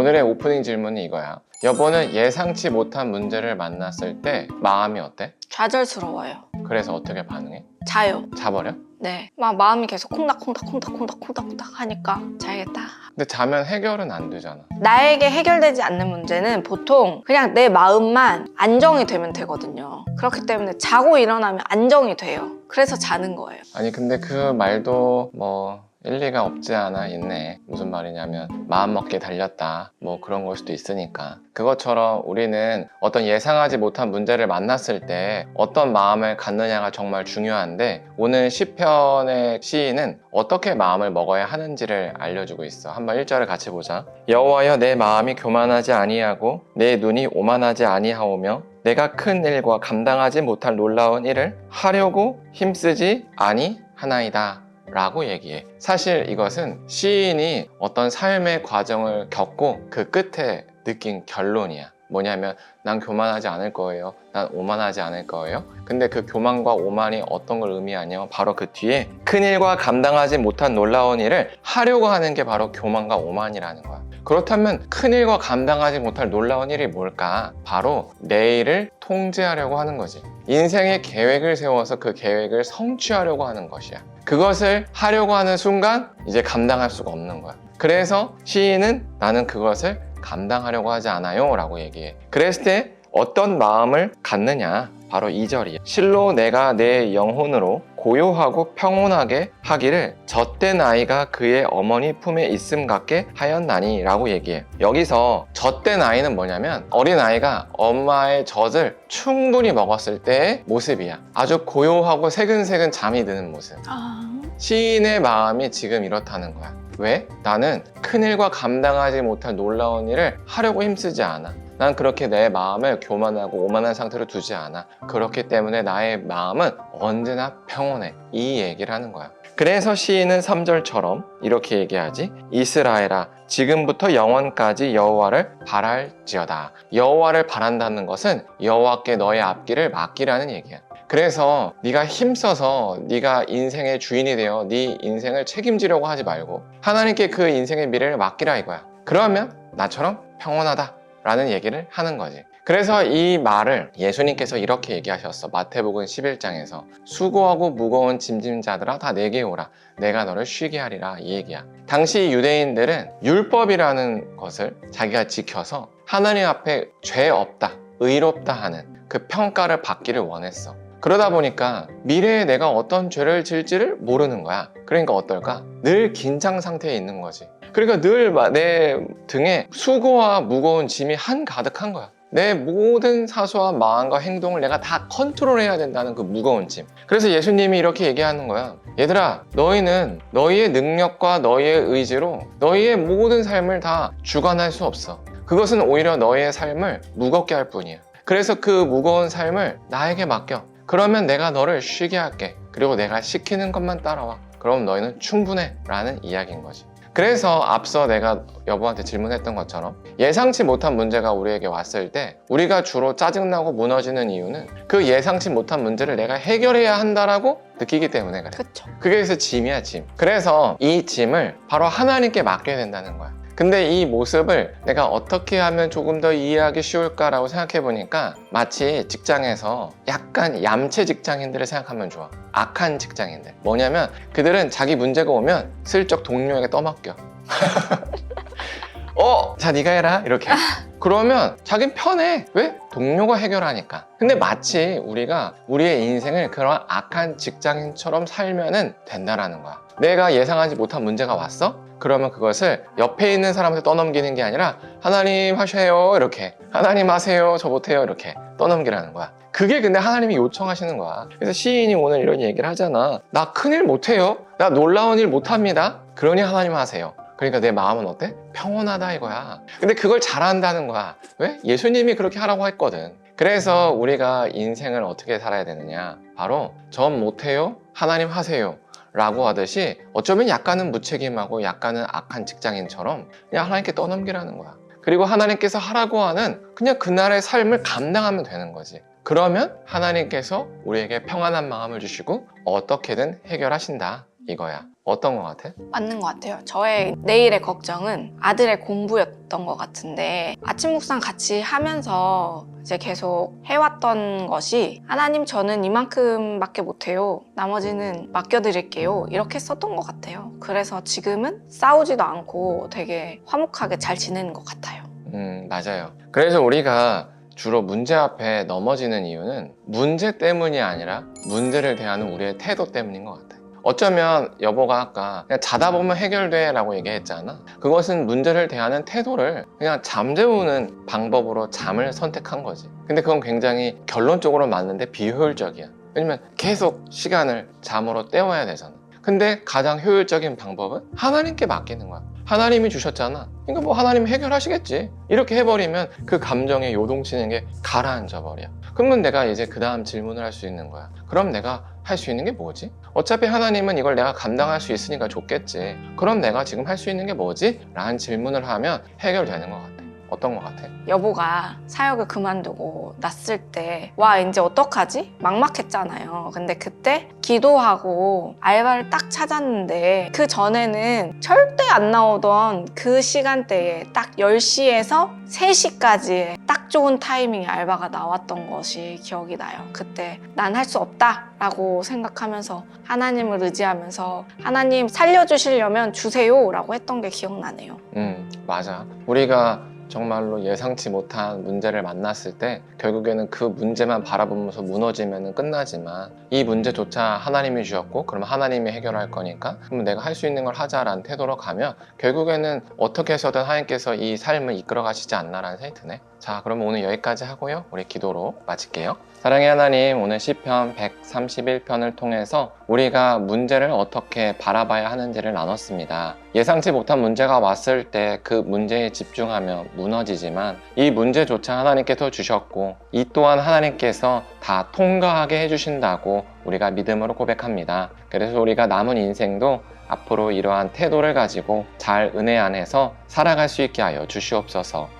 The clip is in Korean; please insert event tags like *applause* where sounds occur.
오늘의 오프닝 질문이 이거야. 여보는 예상치 못한 문제를 만났을 때 마음이 어때? 좌절스러워요. 그래서 어떻게 반응해? 자요. 자버려? 네. 막 마음이 계속 콩닥콩닥 콩닥콩닥 콩닥콩닥 하니까 자야겠다. 근데 자면 해결은 안 되잖아. 나에게 해결되지 않는 문제는 보통 그냥 내 마음만 안정이 되면 되거든요. 그렇기 때문에 자고 일어나면 안정이 돼요. 그래서 자는 거예요. 아니 근데 그 말도 뭐 일리가 없지 않아 있네. 무슨 말이냐면 마음 먹기에 달렸다. 뭐 그런 걸 수도 있으니까. 그것처럼 우리는 어떤 예상하지 못한 문제를 만났을 때 어떤 마음을 갖느냐가 정말 중요한데 오늘 시편의 시인은 어떻게 마음을 먹어야 하는지를 알려주고 있어. 한번 1절을 같이 보자. 여호와여 내 마음이 교만하지 아니하고 내 눈이 오만하지 아니하오며 내가 큰 일과 감당하지 못할 놀라운 일을 하려고 힘쓰지 아니하나이다. 라고 얘기해. 사실 이것은 시인이 어떤 삶의 과정을 겪고 그 끝에 느낀 결론이야. 뭐냐면 난 교만하지 않을 거예요. 난 오만하지 않을 거예요. 근데 그 교만과 오만이 어떤 걸 의미하냐면 바로 그 뒤에 큰 일과 감당하지 못한 놀라운 일을 하려고 하는 게 바로 교만과 오만이라는 거야. 그렇다면 큰 일과 감당하지 못할 놀라운 일이 뭘까? 바로 내일을 통제하려고 하는 거지. 인생의 계획을 세워서 그 계획을 성취하려고 하는 것이야. 그것을 하려고 하는 순간 이제 감당할 수가 없는 거야. 그래서 시인은 나는 그것을 감당하려고 하지 않아요 라고 얘기해. 그랬을 때 어떤 마음을 갖느냐? 바로 이절이야 실로 내가 내 영혼으로 고요하고 평온하게 하기를 젖된 아이가 그의 어머니 품에 있음 같게 하였나니 라고 얘기해. 여기서 젖된 아이는 뭐냐면 어린 아이가 엄마의 젖을 충분히 먹었을 때의 모습이야. 아주 고요하고 새근새근 잠이 드는 모습. 아, 시인의 마음이 지금 이렇다는 거야. 왜? 나는 큰일과 감당하지 못할 놀라운 일을 하려고 힘쓰지 않아. 난 그렇게 내 마음을 교만하고 오만한 상태로 두지 않아. 그렇기 때문에 나의 마음은 언제나 평온해. 이 얘기를 하는 거야. 그래서 시인은 3절처럼 이렇게 얘기하지. 이스라엘아, 지금부터 영원까지 여호와를 바랄지어다. 여호와를 바란다는 것은 여호와께 너의 앞길을 맡기라는 얘기야. 그래서 네가 힘써서 네가 인생의 주인이 되어 네 인생을 책임지려고 하지 말고 하나님께 그 인생의 미래를 맡기라 이거야. 그러면 나처럼 평온하다 라는 얘기를 하는 거지. 그래서 이 말을 예수님께서 이렇게 얘기하셨어. 마태복음 11장에서 수고하고 무거운 짐짐자들아 다 내게 오라. 내가 너를 쉬게 하리라 이 얘기야. 당시 유대인들은 율법이라는 것을 자기가 지켜서 하나님 앞에 죄 없다, 의롭다 하는 그 평가를 받기를 원했어. 그러다 보니까 미래에 내가 어떤 죄를 질지를 모르는 거야. 그러니까 어떨까? 늘 긴장 상태에 있는 거지. 그러니까 늘 내 등에 수고와 무거운 짐이 한 가득한 거야. 내 모든 사소한 마음과 행동을 내가 다 컨트롤해야 된다는 그 무거운 짐. 그래서 예수님이 이렇게 얘기하는 거야. 얘들아, 너희는 너희의 능력과 너희의 의지로 너희의 모든 삶을 다 주관할 수 없어. 그것은 오히려 너희의 삶을 무겁게 할 뿐이야. 그래서 그 무거운 삶을 나에게 맡겨. 그러면 내가 너를 쉬게 할게. 그리고 내가 시키는 것만 따라와. 그럼 너희는 충분해. 라는 이야기인 거지. 그래서 앞서 내가 여보한테 질문했던 것처럼 예상치 못한 문제가 우리에게 왔을 때 우리가 주로 짜증나고 무너지는 이유는 그 예상치 못한 문제를 내가 해결해야 한다라고 느끼기 때문에 그래. 그쵸. 그게 그래서 짐이야, 짐. 그래서 이 짐을 바로 하나님께 맡겨야 된다는 거야. 근데 이 모습을 내가 어떻게 하면 조금 더 이해하기 쉬울까라고 생각해 보니까 마치 직장에서 약간 얌체 직장인들을 생각하면 좋아. 악한 직장인들. 뭐냐면 그들은 자기 문제가 오면 슬쩍 동료에게 떠맡겨. *laughs* 어, 자 네가 해라 이렇게. 그러면 자긴 편해. 왜? 동료가 해결하니까. 근데 마치 우리가 우리의 인생을 그런 악한 직장인처럼 살면은 된다라는 거야. 내가 예상하지 못한 문제가 왔어? 그러면 그것을 옆에 있는 사람한테 떠넘기는 게 아니라 하나님 하셔요 이렇게. 하나님 하세요 저 못해요 이렇게 떠넘기라는 거야. 그게 근데 하나님이 요청하시는 거야. 그래서 시인이 오늘 이런 얘기를 하잖아. 나 큰일 못해요. 나 놀라운 일 못합니다. 그러니 하나님 하세요. 그러니까 내 마음은 어때? 평온하다 이거야. 근데 그걸 잘한다는 거야. 왜? 예수님이 그렇게 하라고 했거든. 그래서 우리가 인생을 어떻게 살아야 되느냐? 바로 전 못해요 하나님 하세요 라고 하듯이 어쩌면 약간은 무책임하고 약간은 악한 직장인처럼 그냥 하나님께 떠넘기라는 거야. 그리고 하나님께서 하라고 하는 그냥 그날의 삶을 감당하면 되는 거지. 그러면 하나님께서 우리에게 평안한 마음을 주시고 어떻게든 해결하신다. 이거야. 어떤 거 같아? 맞는 것 같아요. 저의 내일의 걱정은 아들의 공부였던 것 같은데 아침 묵상 같이 하면서 이제 계속 해왔던 것이 하나님 저는 이만큼밖에 못해요. 나머지는 맡겨드릴게요. 이렇게 썼던 것 같아요. 그래서 지금은 싸우지도 않고 되게 화목하게 잘 지내는 것 같아요. 음, 맞아요. 그래서 우리가 주로 문제 앞에 넘어지는 이유는 문제 때문이 아니라 문제를 대하는 우리의 태도 때문인 것 같아요. 어쩌면 여보가 아까 그냥 자다 보면 해결돼 라고 얘기했잖아. 그것은 문제를 대하는 태도를 그냥 잠재우는 방법으로 잠을 선택한 거지. 근데 그건 굉장히 결론적으로 맞는데 비효율적이야. 왜냐면 계속 시간을 잠으로 때워야 되잖아. 근데 가장 효율적인 방법은 하나님께 맡기는 거야. 하나님이 주셨잖아. 그러니까 뭐 하나님 해결하시겠지. 이렇게 해버리면 그 감정에 요동치는 게 가라앉아 버려. 그러면 내가 이제 그 다음 질문을 할 수 있는 거야. 그럼 내가 할 수 있는 게 뭐지? 어차피 하나님은 이걸 내가 감당할 수 있으니까 좋겠지. 그럼 내가 지금 할 수 있는 게 뭐지? 라는 질문을 하면 해결되는 것 같아. 어떤 것 같아? 여보가 사역을 그만두고 났을 때, 와, 이제 어떡하지? 막막했잖아요. 근데 그때 기도하고 알바를 딱 찾았는데, 그 전에는 절대 안 나오던 그 시간대에 딱 10시에서 3시까지 딱 좋은 타이밍에 알바가 나왔던 것이 기억이 나요. 그때 난 할 수 없다! 라고 생각하면서 하나님을 의지하면서 하나님 살려주시려면 주세요! 라고 했던 게 기억나네요. 음, 맞아. 우리가 정말로 예상치 못한 문제를 만났을 때 결국에는 그 문제만 바라보면서 무너지면 끝나지만 이 문제조차 하나님이 주셨고 그러면 하나님이 해결할 거니까 그러면 내가 할 수 있는 걸 하자라는 태도로 가면 결국에는 어떻게 해서든 하나님께서 이 삶을 이끌어 가시지 않나라는 생각이 드네. 자, 그러면 오늘 여기까지 하고요. 우리 기도로 마칠게요. 사랑의 하나님, 오늘 시편 131편을 통해서 우리가 문제를 어떻게 바라봐야 하는지를 나눴습니다. 예상치 못한 문제가 왔을 때 그 문제에 집중하며 무너지지만 이 문제조차 하나님께서 주셨고 이 또한 하나님께서 다 통과하게 해주신다고 우리가 믿음으로 고백합니다. 그래서 우리가 남은 인생도 앞으로 이러한 태도를 가지고 잘 은혜 안에서 살아갈 수 있게 하여 주시옵소서